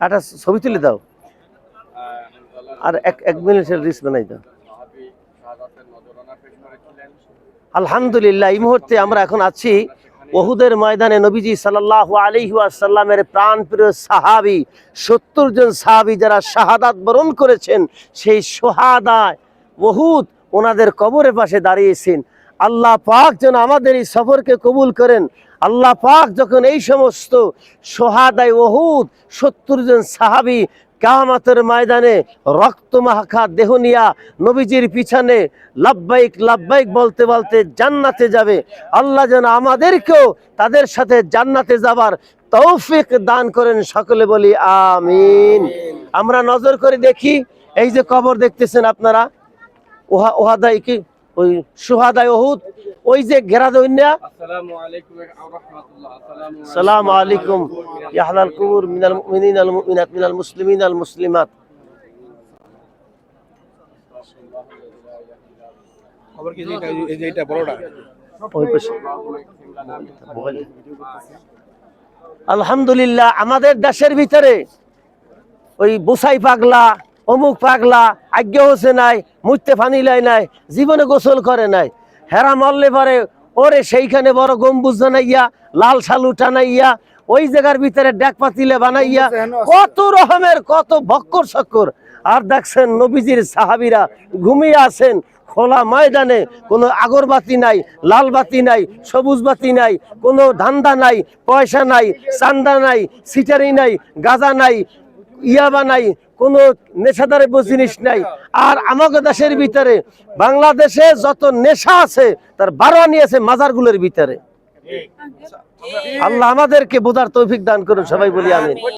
একটা ছবি তুলে দাও। আর এক এক মিনিটের রিস বানাই দাও। আলহামদুলিল্লাহ এই মুহূর্তে আমরা এখন আছি ওহুদের ময়দানে নবীজি সাল্লাল্লাহু আলাইহি ওয়াসাল্লামের প্রাণপ্রিয় সাহাবী সত্তর জন সাহাবি যারা শাহাদাত বরণ করেছেন সেই সোহাদায় ওহুদ ওনাদের কবরের পাশে দাঁড়িয়েছেন। আল্লাহ পাক যেন আমাদের এই সফরকে কবুল করেন। আল্লাহ পাক যখন এই সমস্ত সোহাদায় ওহুদ, সত্তর জন সাহাবী কামাতের ময়দানে রক্ত মাখা দেহ নিয়া নবীজির পিছনে লাব্বাইক লাব্বাইক বলতে বলতে জান্নাতে যাবে। আল্লাহ যেন আমাদেরকেও তাদের সাথে জান্নাতে যাবার তৌফিক দান করেন সকলে বলি আমিন। আমরা নজর করে দেখি, এই যে কবর দেখতেছেন আপনারা? ওহা ওহাদাই কি? ওই সুহাদাই ওহুদ ওই যে ঘেরা দৈন্যা আসসালামু আলাইকুম ওয়া রাহমাতুল্লাহ আসসালামু সালাম আলাইকুম। ইয়াহলাল কুবুর মিনাল মুমিনিন আল মুমিনাত মিনাল মুসলিমিন আল মুসলিমাত। খবর কি এই যে এটা বড়টা? আলহামদুলিল্লাহ আমাদের দেশের ভিতরে ওই বুসাই পাগলা অমুক পাগলা আজ্ঞ হোসে নাই মুইতে ফানি লাই নাই জীবনে গোসল করে নাই। হেরা মরলে পরে ওরে সেইখানে বড় গম্বুজ বানাইয়া লাল সালু টানাইয়া ওই জায়গার ভিতরে ডেক পাতিলে বানাইয়া কত রকমের কত ভক্কর চক্কর আর দেখছেন নবীজির সাহাবিরা ঘুমিয়ে আছেন খোলা ময়দানে কোনো আগরবাতি নাই লাল বাতি নাই সবুজ বাতি নাই কোনো ধান্দা নাই পয়সা নাই চান্দা নাই সিটারি নাই গাজা নাই ইয়াবা নাই কোনো নেশাদারে জিনিস নাই। আর আমাকে দেশের ভিতরে বাংলাদেশে যত নেশা আছে তার বারোয়ানি আছে মাজারগুলোর ভিতরে। আল্লাহ আমাদেরকে বোধার তৌফিক দান করুন সবাই বলি আমিন।